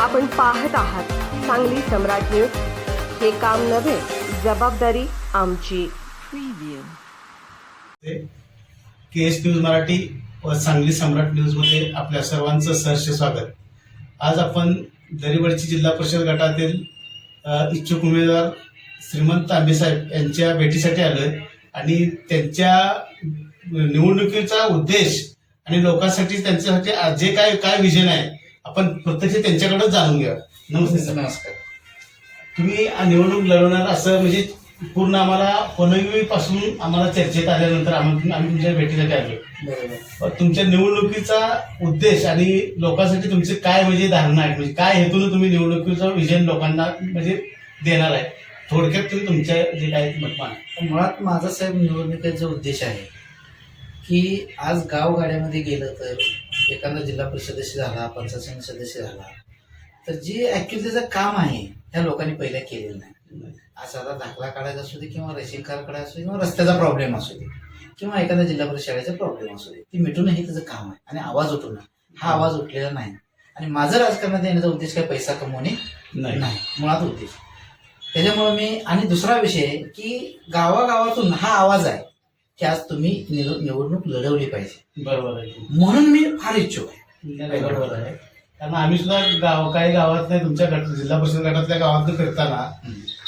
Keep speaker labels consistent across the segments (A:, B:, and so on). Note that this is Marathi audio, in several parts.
A: आपण पाहत आहात सांगली सम्राट न्यूज. हे काम नव्हे जबाबदारी आमची.
B: के एस न्यूज मराठी व सांगली सम्राट न्यूजमध्ये आपल्या सर्वांचं सहर्ष स्वागत. आज आपण दरिवडची जिल्हा परिषद गटातील इच्छुक उमेदवार श्रीमंत तांबेसाहेब यांच्या भेटीसाठी आलोय आणि त्यांच्या निवडणुकीचा उद्देश आणि लोकांसाठी त्यांच्यासाठी जे काय काय विजन आहे आपण प्रत्यक्ष त्यांच्याकडे जाणून घ्या नमस्ते सर.
C: नमस्कार.
B: तुम्ही निवडणूक लढवणार असं म्हणजे पूर्ण आम्हाला पनवी पासून आम्हाला चर्चेत आल्यानंतर आम्ही आम्ही तुमच्या भेटीसाठी आलो
C: बरोबर.
B: तुमच्या निवडणुकीचा उद्देश आणि लोकांसाठी तुमचे काय म्हणजे धारणा आहे? म्हणजे काय हेतून तुम्ही निवडणुकीचं विजन लोकांना म्हणजे देणार आहे? थोडक्यात तुम्ही तुमच्या जे काय मत.
C: मुळात माझा साहेब निवडणुकीचा उद्देश आहे की आज गावगाड्यामध्ये गेलं तर एखादा जिल्हा परिषद सदस्य झाला पंचायत समिती सदस्य झाला तर जे ऍक्च्युली त्याचं काम आहे त्या लोकांनी पहिल्या केलेलं नाही. आज आता दाखला काढायचा असू दे किंवा रेशन कार्ड काढायचा असू दे किंवा रस्त्याचा प्रॉब्लेम असू दे किंवा एखाद्या जिल्हा परिषद शाळेचा प्रॉब्लेम असू दे ती मिटवणं हे त्याचं काम आहे आणि आवाज उठवणं हा आवाज उठलेला नाही. आणि माझं राजकारणात येण्याचा उद्देश काय? पैसा कमवणे?
B: नाही.
C: नाही. मुळात उद्देश. त्याच्यामुळे मी आणि दुसरा विषय की गावागावातून हा आवाज आहे. की आज तुम्ही निव- निवडणूक लढवली पाहिजे.
B: बरोबर आहे
C: म्हणून मी फार इच्छुक आहे.
B: बरोबर आहे. कारण आम्ही सुद्धा गाव काही गावात नाही तुमच्या गट जिल्हा परिषद गटातल्या गावात फिरताना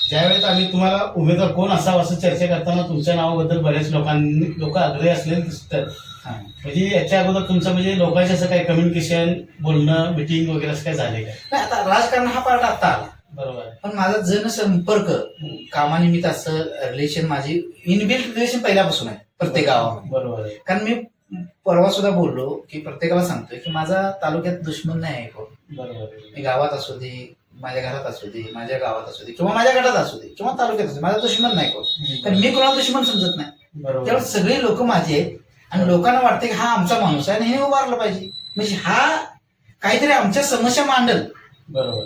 B: ज्यावेळेस आम्ही तुम्हाला उमेदवार कोण असावा असं चर्चा करताना तुमच्या नावाबद्दल बऱ्याच लोकांनी लोक आग्रही असलेले दिसतात.
C: हा.
B: म्हणजे याच्या अगोदर तुमचं म्हणजे लोकांशी असं काही कम्युनिकेशन बोलणं मिटिंग वगैरे असं काय झाले काय
C: नाही आता राजकारण हा पार्ट आता आला.
B: बरोबर.
C: पण माझा जनसंपर्क कामानिमित्त असं रिलेशन माझी इनबिल्ट रिलेशन पहिल्यापासून आहे प्रत्येक गावामध्ये.
B: बरोबर.
C: कारण मी परवा सुद्धा बोललो की प्रत्येकाला सांगतोय की माझा तालुक्यात दुश्मन नाही आहे कोण.
B: बरोबर.
C: मी गावात असू दे माझ्या घरात असू दे माझ्या गावात असू दे किंवा माझ्या गटात असू दे किंवा तालुक्यात असू दे माझा दुश्मन नाही कोण. कारण मी कोणाला दुश्मन समजत नाही.
B: बरोबर.
C: त्यामुळे सगळे लोक माझे आहेत आणि लोकांना वाटते की हा आमचा माणूस आहे आणि हे उभारलं पाहिजे. म्हणजे हा काहीतरी आमच्या समस्या मांडल.
B: बरोबर.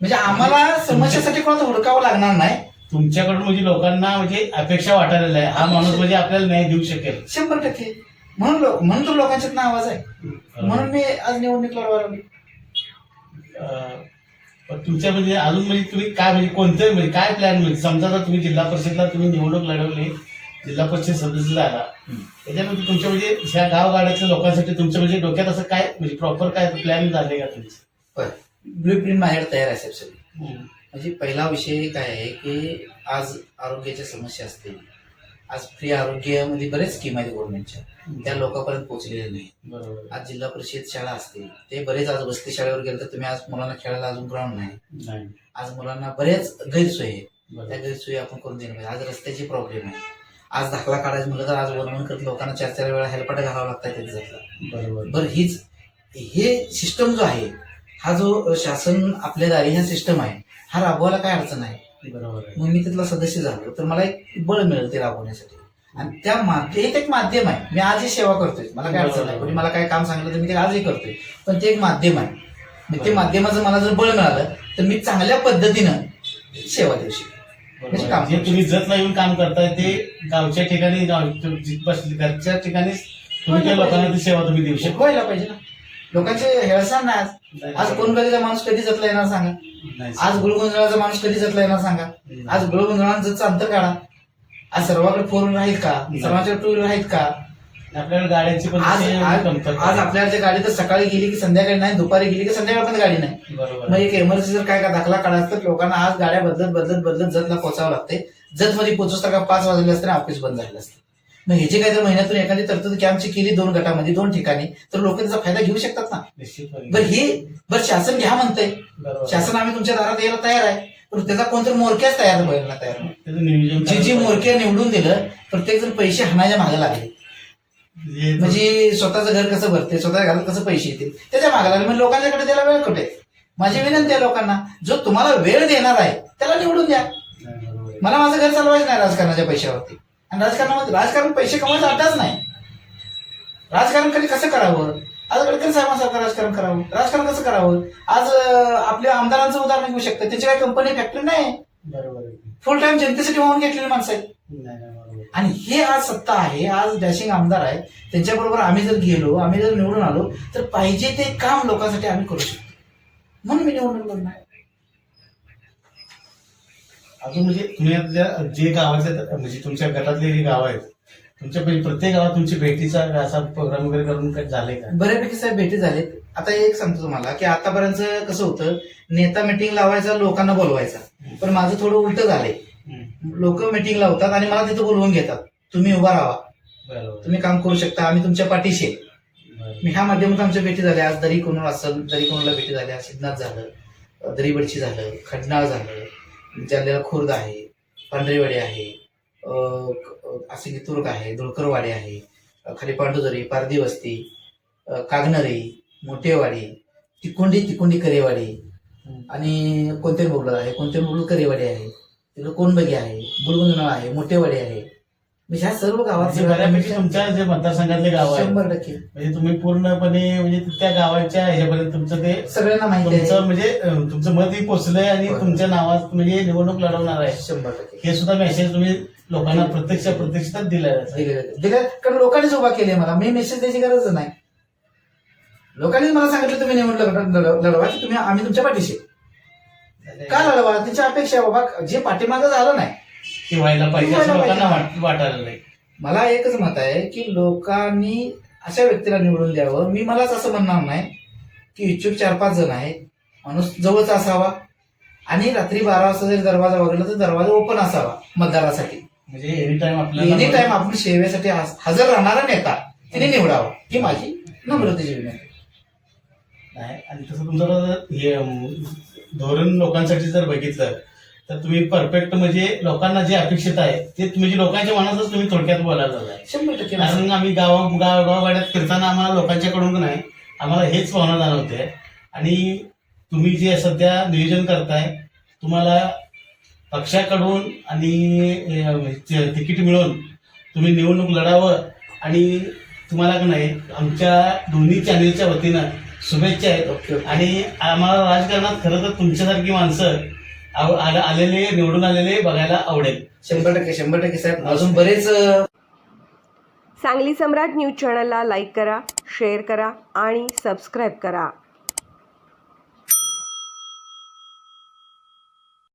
C: म्हणजे आम्हाला समस्यासाठी कोणाचं हुडकावं लागणार नाही.
B: तुमच्याकडून म्हणजे लोकांना म्हणजे अपेक्षा वाटायला आहे हा माणूस म्हणजे आपल्याला न्याय देऊ शकेल.
C: शंभर टक्के. म्हणून लोक म्हणून तर लोकांच्यात आवाज आहे. म्हणून मी आज निवडणूक लढवायला.
B: अं, पण तुमच्या म्हणजे अजून म्हणजे तुम्ही काय म्हणजे कोणतं म्हणजे काय प्लॅन म्हणजे समजा जर तुम्ही जिल्हा परिषदला तुम्ही निवडणूक लढवली जिल्हा परिषद सदस्य झाला. त्याच्यामध्ये तुमच्या म्हणजे ह्या गावगाड्यातल्या लोकांसाठी तुमच्या म्हणजे डोक्यात असं काय म्हणजे प्रॉपर काय प्लॅन झाले का तुमचे?
C: ब्ल्यू प्रिंट माझ्याकडे तयार आहे साहेब सगळी. म्हणजे पहिला विषय काय आहे की आज आरोग्याच्या समस्या असतील. आज फ्री आरोग्यामध्ये बरेच स्कीम आहेत गव्हर्नमेंटच्या त्या लोकांपर्यंत पोहोचलेल्या नाही
B: बरोबर.
C: आज जिल्हा परिषद शाळा असतील ते बरेच आज वस्ती शाळेवर गेले तर तुम्ही आज मुलांना खेळायला अजून ग्राउंड नाही. आज मुलांना बरेच गैरसोयी आहेत. त्या गैरसोयी आपण करून देणं पाहिजे आज रस्त्याची प्रॉब्लेम आहे. आज दाखला काढायचं म्हणलं तर आज वनवन करत लोकांना चार चार वेळा हेल्पाट घालावं लागतात त्याच्यातला
B: बरोबर.
C: बरं हीच हे सिस्टम जो आहे हा जो शासन आपल्या दारी हा सिस्टम आहे हा राबवायला काय अडचण आहे?
B: बरोबर
C: मग मी तिथला सदस्य झालो तर मला एक बळ मिळेल ते राबवण्यासाठी. आणि त्या माध्यम हे एक माध्यम आहे. मी आजही सेवा करतोय. मला काय अडचण नाही. कोणी मला काय काम सांगितलं तर मी ते आजही करतोय. पण ते एक माध्यम आहे. मग ते माध्यमाचं मला जर बळ मिळालं तर मी चांगल्या पद्धतीनं सेवा देऊ शकेन. म्हणजे काम
B: जे तुम्ही जत येऊन काम करताय ते गावच्या ठिकाणी घरच्या ठिकाणीच तुम्ही त्या लोकांना ती सेवा तुम्ही देऊ शकता.
C: व्हायला पाहिजे ना. लोकांचे हेळसाण नाही आज कोणकरीचा माणूस कधी जतला येणार सांगा. आज गुळगुंजळाचा माणूस कधी जतला येणार सांगा? आज गुळगुंजळांचं अंतर काढा. आज सर्वांकडे फोर व्हीलर आहेत का? सर्वांच्याकडे टू व्हीलर आहेत का?
B: आपल्याकडे गाड्यांची पण
C: आज
B: आहे.
C: आपल्याच्या गाडी तर सकाळी गेली की संध्याकाळी नाही दुपारी गेली की संध्याकाळपर्यंत गाडी नाही.
B: बरोबर.
C: मग. एक इमर्जन्सी जर काय का दाखला काढायचा तर लोकांना आज गाड्या बदलत बदलत बदलत जतला पोहोचावं लागते. जत मध्ये पोहोचत का पाच वाजले असते ऑफिस बंद झालं असतं. मग ह्याची काय जर महिन्यातून एखादी तरतूद कॅम्पची केली दोन गटामध्ये दोन ठिकाणी तर लोक त्याचा फायदा घेऊ शकतात ना. बरं हे बरं शासन घ्या म्हणतंय. शासन आम्ही तुमच्या दारात यायला तयार आहे. पण त्याचा कोणतरी मोरक्याच तयार व्हायला तयार जी जी मोरक्या निवडून दिलं प्रत्येक जण पैसे हाणायच्या मागे लागले. म्हणजे स्वतःचं घर कसं भरते स्वतःच्या घरात कसं पैसे येतील त्याच्यामागे लागले. म्हणजे लोकांच्याकडे त्याला वेळ कुठे? माझी विनंती आहे लोकांना जो तुम्हाला वेळ देणार आहे त्याला निवडून द्या. मला माझं घर चालवायचं नाही राजकारणाच्या पैशावरती. आणि राजकारणामध्ये राजकारण पैसे कमवायचा अड्डाच नाही. राजकारण कधी कसं करावं? आज गडकरी साहेबांसारखं राजकारण करावं? राजकारण कसं करावं? आज आपल्या आमदारांचं उदाहरण घेऊ शकतं. त्यांची काही कंपनी फॅक्टरी नाही.
B: बरोबर.
C: फुल टाइम जनतेसाठी वाहून घेतलेली माणसं आहेत. आणि हे आज सत्ता आहे. आज डॅशिंग आमदार आहे. त्यांच्याबरोबर आम्ही जर गेलो आम्ही जर निवडून आलो तर पाहिजे ते काम लोकांसाठी आम्ही करू शकतो. म्हणून मी निवडणूक लढणार
B: अजून म्हणजे तुम्ही जे गावातले म्हणजे तुमच्या गटातले जे गाव आहेत तुमच्या पै- प्रत्येक गावात तुमची भेटीचा असा प्रोग्राम वगैरे करून काही झालंय का?
C: बऱ्यापैकी साहेब भेटी झालेत. आता एक सांगतो तुम्हाला की आतापर्यंत कसं होतं नेता मिटिंग लावायचा लोकांना बोलवायचा. पण माझं थोडं उलट झालंय. लोक मिटिंग लावतात आणि मला तिथं बोलवून घेतात. तुम्ही उभा राहा. तुम्ही काम करू शकता. आम्ही तुमच्या पाठीशी. मी ह्या माध्यमातून आमच्या भेटी झाल्या. आज दरी कोणाला असेल दरी कोणाला भेटी झाल्या? सिद्धनाथ झालं दरीबडची झालं खडनाळ झालं. म्हणजे जालन्याला खुर्द आहे पांढरेवाडी आहे असे की तुर्क आहे धुळकरवाडी आहे खाली पांडुदरी पारदी वस्ती कागनरी मोठेवाडी तिकोंडी तिकोंडी करेवाडी आणि कोणते बोगलं आहे? कोणते बोगलं करेवाडी आहे? तिकडे कोणबगी आहे बुलगुंजनाळ आहे मोठेवाडी आहे. म्हणजे ह्या सर्व
B: म्हणजे बऱ्यापैकी
C: गावात
B: तुमच्या जे मतदारसंघातले गाव आहेत
C: शंभर टक्के.
B: म्हणजे तुम्ही पूर्णपणे म्हणजे त्या गावाच्या ह्याच्यापर्यंत तुमचं ते
C: सगळ्यांना माहिती आहे.
B: तुमचं म्हणजे अं, तुमचं मतही पोचलंय आणि. तुमच्या नावात म्हणजे निवडणूक लढवणार आहे.
C: शंभर टक्के.
B: हे सुद्धा मेसेज तुम्ही लोकांना प्रत्यक्ष प्रत्यक्षात दिलाय
C: दिले दिले कारण लोकांनीच उभा केले मला. मी मेसेज द्यायची गरज नाही. लोकांनीच मला सांगितलं तुम्ही निवडणूक लढ- लढवा की तुम्ही आम्ही तुमच्या पाठीशी आहे. का लढवा? त्यांची अपेक्षा आहे बाबा जे पाठीमागं झालं नाही
B: ते व्हायला पाहिजे असं लोकांना. वाट- वाटायला नाही
C: मला एकच मत आहे की लोकांनी अशा व्यक्तीला निवडून द्यावं. मी मलाच असं म्हणणार नाही की इच्छुक चार पाच जण आहेत. माणूस जवळचा असावा. आणि रात्री बारा वाजता जरी दरवाजा वगैरे तर दरवाजा ओपन असावा मतदारासाठी.
B: म्हणजे एनी टाइम आपल्याला
C: एनी टाइम आपण सेवेसाठी हज- हजर राहणारा नेता तिने निवडावा. ही माझी नम्रतेची विनंती
B: नाही आणि तसं तुमचं जर हे धोरण लोकांसाठी जर बघितलं तर तुम्ही परफेक्ट म्हणजे लोकांना जे अपेक्षित आहे ते म्हणजे लोकांच्या मनातच तुम्ही थोडक्यात बोलायला
C: शंभर टक्के
B: कारण आम्ही गाव गाव गावगाड्यात फिरताना आम्हाला लोकांच्याकडून नाही आम्हाला हेच भावना जाणवते. आणि तुम्ही जे सध्या नियोजन करताय तुम्हाला पक्षाकडून आणि ते- तिकीट मिळून तुम्ही निवडणूक लढावं आणि तुम्हाला का नाही आमच्या दोन्ही चॅनेलच्या वतीनं शुभेच्छा आहेत. आणि आम्हाला राजकारणात खरं तर तुमच्यासारखी माणसं आलेले निवडून आलेले बघायला आवडेल.
C: शंभर टक्के शंभर टक्के साहेब. अजून बरेच
A: सांगली सम्राट न्यूज चॅनलला लाईक करा शेअर करा आणि सबस्क्राईब करा.